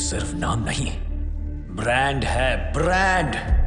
सिर्फ़ नाम नहीं। ब्रांड है ब्रांड।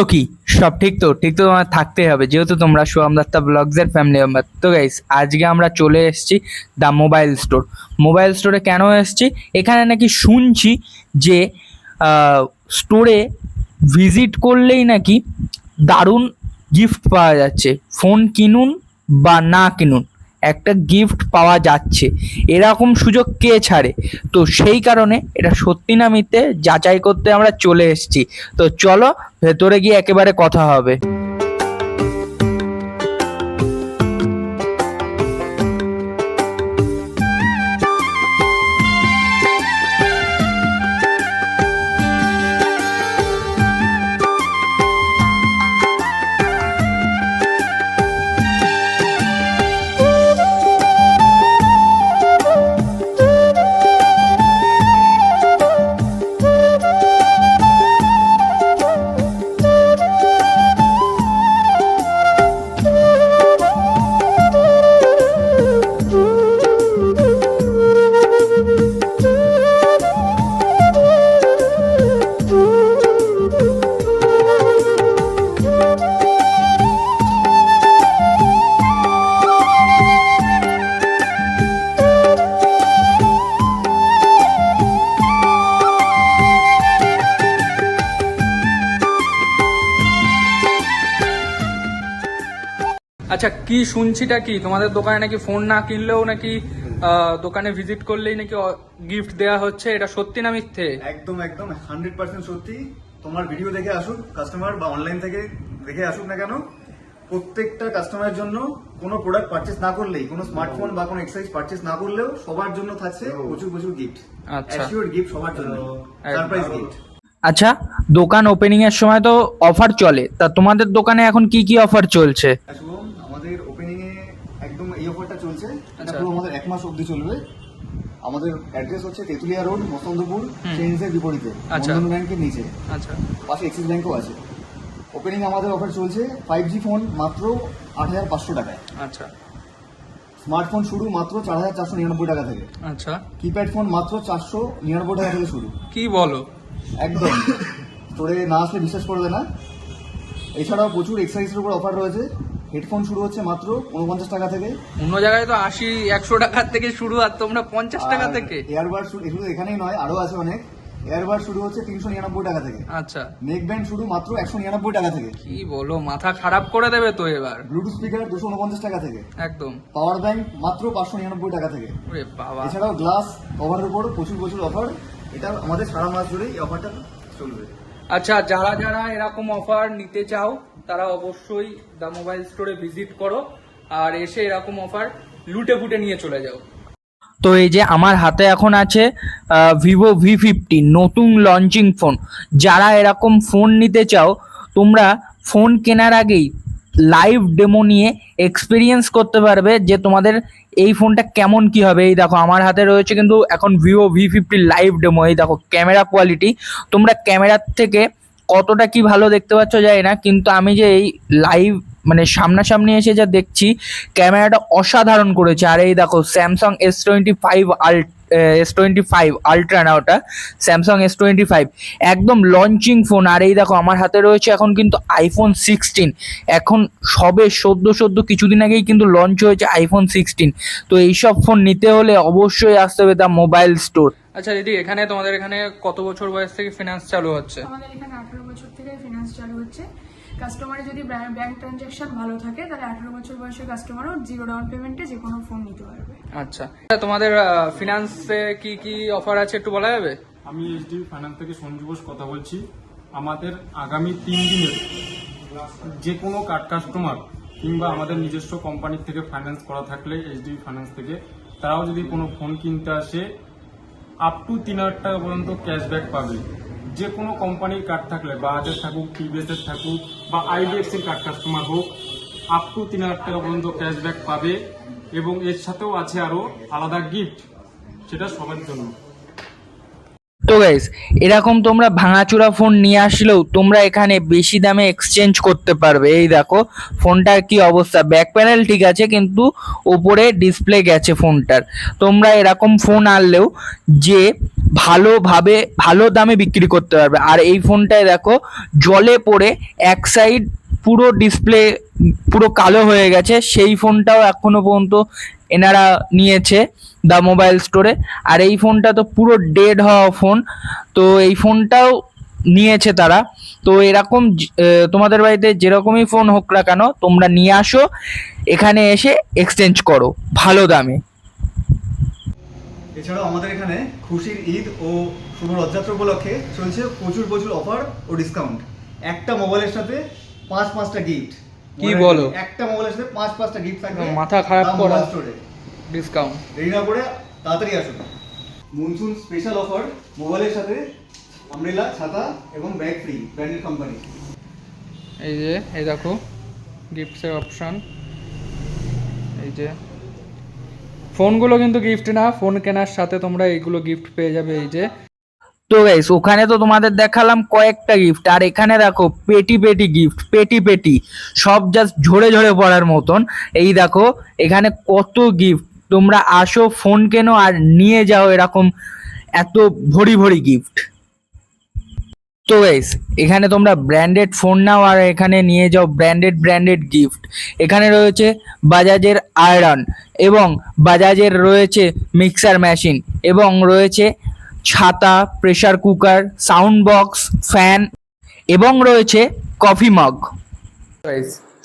তো কি? সব ঠিক তো? ঠিক তো তোমার থাকতেই হবে। যেহেতু তোমরা সোয়াম দত্তা ব্লগসের ফ্যামিলি মেম্বার তো গাইস আজকে আমরা চলে এসেছি দ্য মোবাইল স্টোর মোবাইল স্টোরে কেন এসেছি? এখানে নাকি শুনছি যে স্টোরে ভিজিট করলেই নাকি দারুণ গিফট পাওয়া যাচ্ছে। ফোন কিনুন বা না কিনুন। একটা গিফট পাওয়া যাচ্ছে। এরকম সুযোগ কে ছাড়ে? তো সেই কারণে এটা সত্যি না মিথ্যে, যাচাই করতে আমরা চলে এসেছি। তো চলো, ভেতরে গিয়ে একেবারে কথা হবে। আচ্ছা কি শুনছিটা কি? তোমাদের দোকানে নাকি ফোন না কিনলেও নাকি দোকানে ভিজিট করলেই নাকি গিফট দেওয়া হচ্ছে? এটা সত্যি না মিথ্যে? একদম একদম হান্ড্রেড পার্সেন্ট সত্যি। তোমার ভিডিও দেখে আসুক কাস্টমার বা অনলাইন থেকে দেখে আসুক না কেন প্রত্যেকটা কাস্টমারের জন্য কোনো প্রোডাক্ট পারচেস না করলেই কোনো স্মার্টফোন বা কোনো এক্সারসাইজ পারচেস না করলেও সবার জন্য থাকছে প্রচুর প্রচুর গিফট আচ্ছা। অ্যাসিওর গিফট সবার জন্য। সারপ্রাইজ গিফট আচ্ছা দোকান ওপেনিং এর সময় তো অফার চলে। তা তোমাদের দোকানে এখন কি কি অফার চলছে শুভম আমাদের ওপেনিং এ একদম এই অফারটা চলছে এটা আচ্ছা। পুরো আমাদের এক মাস অবধি চলবে। আমাদের অ্যাড্রেস হচ্ছে তেতুলিয়া রোড মসন্দপুর চেঞ্জের বিপরীতে আচ্ছা। বন্ধন ব্যাংকের নিচে। আচ্ছা। পাশে এক্সিস ব্যাংকও আছে। ওপেনিং আমাদের অফার চলছে ফাইভ জি ফোন মাত্র আট হাজার পাঁচশো টাকায়। আচ্ছা। স্মার্টফোন শুরু মাত্র চার হাজার চারশো নিরানব্বই টাকা থেকে। আচ্ছা। কিপ্যাড ফোন মাত্র চারশো নিরানব্বই টাকা থেকে শুরু। কি বলো? একদম। স্টোরে না আসলে বিশ্বাস করবে না। এছাড়াও প্রচুর এক্সারসাইজের উপর অফার রয়েছে। হেডফোন শুরু হচ্ছে মাত্র উনপঞ্চাশ টাকা থেকে। অন্য জায়গায় তো আশি একশো টাকার থেকে শুরু আর তোমরা পঞ্চাশ টাকা থেকে। এয়ারবার শুরু এখানেই নয় আরও আছে অনেক। এয়ারবার শুরু হচ্ছে তিনশো নিরানব্বই টাকা থেকে। আচ্ছা। নেক ব্যান্ড শুরু মাত্র একশো নিরানব্বই টাকা থেকে। কি বলো মাথা খারাপ করে দেবে তো এবার। ব্লুটুথ স্পিকার দুশো উনপঞ্চাশ টাকা থেকে। একদম। পাওয়ার ব্যাংক মাত্র পাঁচশো নিরানব্বই টাকা থেকে। বাবা। এছাড়াও গ্লাস কভারের উপর প্রচুর প্রচুর অফার। এটা আমাদের সারা মাস জুড়েই এই অফারটা চলবে। আচ্ছা যারা যারা এরকম অফার নিতে চাও, তারা অবশ্যই দ্য মোবাইল স্টোরে ভিজিট করো আর এসে এরকম অফার লুটে ফুটে নিয়ে চলে যাও। তো এই যে আমার হাতে এখন আছে ভিভো ভি ফিফটি নতুন লঞ্চিং ফোন যারা এরকম ফোন নিতে চাও, তোমরা ফোন কেনার আগেই লাইভ ডেমো নিয়ে এক্সপিরিয়েন্স করতে পারবে যে তোমাদের এই ফোনটা কেমন কি হবে। এই দেখো, আমার হাতে রয়েছে কিন্তু এখন Vivo V fifty live demo এই দেখো ক্যামেরা কোয়ালিটি তোমরা ক্যামেরার থেকে কতটা কি ভালো দেখতে পাচ্ছ যায় না, কিন্তু আমি যে এই লাইভ মানে সামনাসামনি এসে যা দেখছি ক্যামেরাটা অসাধারণ করেছে। আর এই দেখো Samsung S twenty five ult S twenty five ultra না ওটা স্যামসাং এস টোয়েন্টি ফাইভ একদম লঞ্চিং ফোন আর এই দেখো আমার হাতে রয়েছে এখন কিন্তু আইফোন সিক্সটিন এখন সবে সদ্য সদ্য কিছুদিন আগেই কিন্তু লঞ্চ হয়েছে আইফোন সিক্সটিন তো এইসব ফোন নিতে হলে অবশ্যই আসতে হবে দ্য মোবাইল স্টোর আচ্ছা দিদি এখানে তোমাদের এখানে কত বছর বয়স থেকে ফিনান্স চালু হচ্ছে? আমাদের এখানে আঠারো বছর থেকে ফিনান্স চালু হচ্ছে। কাস্টমারের যদি ব্যাংক ট্রানজ্যাকশন ভালো থাকে তাহলে আঠারো বছর বয়সের কাস্টমারও জিরো ডাউন পেমেন্টে যে কোনো ফোন নিতে পারবে। আচ্ছা। তোমাদের ফিনান্সে কি কি অফার আছে একটু বলা যাবে? আমি এইচডি ফাইন্যান্স থেকে সঞ্জু ঘোষ কথা বলছি। আমাদের আগামী তিন দিনের যে কোনো কার্ড কাস্টমার কিংবা আমাদের নিজস্ব কোম্পানির থেকে ফাইন্যান্স করা থাকলে এইচডি ফাইন্যান্স থেকে, তারাও যদি কোনো ফোন কিনতে আসে আপ টু তিন হাজার টাকা পর্যন্ত ক্যাশব্যাক পাবে। যে কোনো কোম্পানির কার্ড থাকলে বাজাজের থাকুক টিভিএস এর থাকুক, বা আইডিএফসির কার্ড কাস্টমার হোক আপ টু তিন হাজার টাকা পর্যন্ত ক্যাশব্যাক পাবে। এবং এর সাথেও আছে আরও আলাদা গিফট সেটা সবার জন্য। তো গাইস এরকম তোমরা ভাঙাচোরা ফোন নিয়ে আসলেও তোমরা এখানে বেশি দামে এক্সচেঞ্জ করতে পারবে। এই দেখো ফোনটার কি অবস্থা? ব্যাক প্যানেল ঠিক আছে, কিন্তু ওপরে ডিসপ্লে গেছে ফোনটার তোমরা এরকম ফোন আনলেও যে ভালোভাবে, ভালো দামে বিক্রি করতে পারবে। আর এই ফোনটায় দেখো, জলে পড়ে এক সাইড পুরো ডিসপ্লে পুরো কালো হয়ে গেছে। সেই ফোনটাও এখনও পর্যন্ত এনারা নিয়েছে দ্য মোবাইল স্টোরে আর এই ফোনটা তো পুরো ডেড হওয়া ফোন তো এই ফোনটাও নিয়েছে তারা। তো এরকম তোমাদের বাড়িতে যেরকমই ফোন হোক না কেন, তোমরা নিয়ে আসো, এখানে এসে এক্সচেঞ্জ করো, ভালো দামে। এছাড়াও আমাদের এখানে খুশির ঈদ ও শুভ রথযাত্রা উপলক্ষে চলছে প্রচুর প্রচুর অফার ও ডিসকাউন্ট একটা মোবাইলের সাথে পাঁচ পাঁচটা গিফট কি বলো? একটা মোবাইলের সাথে পাঁচ পাঁচটা গিফট থাকবে মাথা খারাপ করা। ডিসকাউন্ট দেরি না করে তাড়াতাড়ি আসুন। মনসুন স্পেশাল অফার মোবাইলের সাথে আমরেলা ছাতা এবং ব্যাগ ফ্রি ব্র্যান্ডেড কোম্পানি এই যে এই দেখো গিফটসের অপশন এই যে। ফোনগুলো কিন্তু গিফট না ফোন কেনার সাথে তোমরা এইগুলো গিফট পেয়ে যাবে এই যে। তো গাইস ওখানে তো তোমাদের দেখালাম কয়েকটা গিফট আর এখানে দেখো পেটি পেটি গিফট পেটি পেটি, সব জাস্ট ঝরে ঝরে পড়ার মতন। এই দেখো, এখানে কত গিফট তোমরা আসো ফোন কেনো আর নিয়ে যাও এরকম এত ভরি ভরি গিফট তো গাইস এখানে তোমরা ব্র্যান্ডেড ফোন নাও আর এখানে নিয়ে যাও ব্র্যান্ডেড ব্র্যান্ডেড গিফট এখানে রয়েছে বাজাজের আয়রন এবং বাজাজের রয়েছে মিক্সার মেশিন এবং রয়েছে ছাতা pressure cooker sound box fan এবং রয়েছে কফি মগ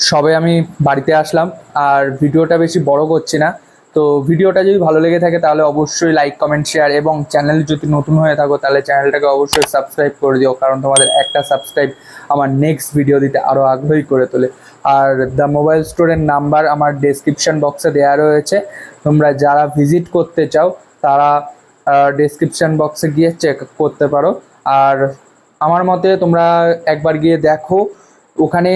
সবে আমি বাড়িতে আসলাম আর ভিডিওটা বেশি বড় করছি না। তো ভিডিওটা যদি ভালো লেগে থাকে তাহলে অবশ্যই লাইক কমেন্ট শেয়ার এবং চ্যানেল যদি নতুন হয়ে থাকো তাহলে চ্যানেলটাকে অবশ্যই সাবস্ক্রাইব করে দিও, কারণ তোমাদের একটা সাবস্ক্রাইব আমার নেক্সট ভিডিও দিতে আরও আগ্রহী করে তোলে। আর দ্য মোবাইল স্টোরের নাম্বার আমার ডেসক্রিপশন বক্সে দেওয়া রয়েছে। তোমরা যারা ভিজিট করতে চাও, তারা ডেসক্রিপশন বক্সে গিয়ে চেক করতে পারো। আর আমার মতে তোমরা একবার গিয়ে দেখো, ওখানে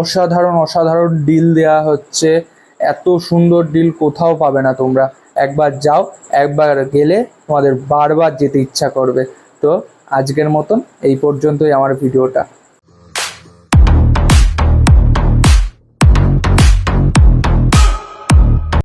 অসাধারণ অসাধারণ ডিল দেওয়া হচ্ছে। এত সুন্দর ডিল কোথাও পাবে না তোমরা। একবার যাও, একবার গেলে তোমাদের বারবার যেতে ইচ্ছা করবে। তো আজকের মতন এই পর্যন্তই আমার ভিডিওটা।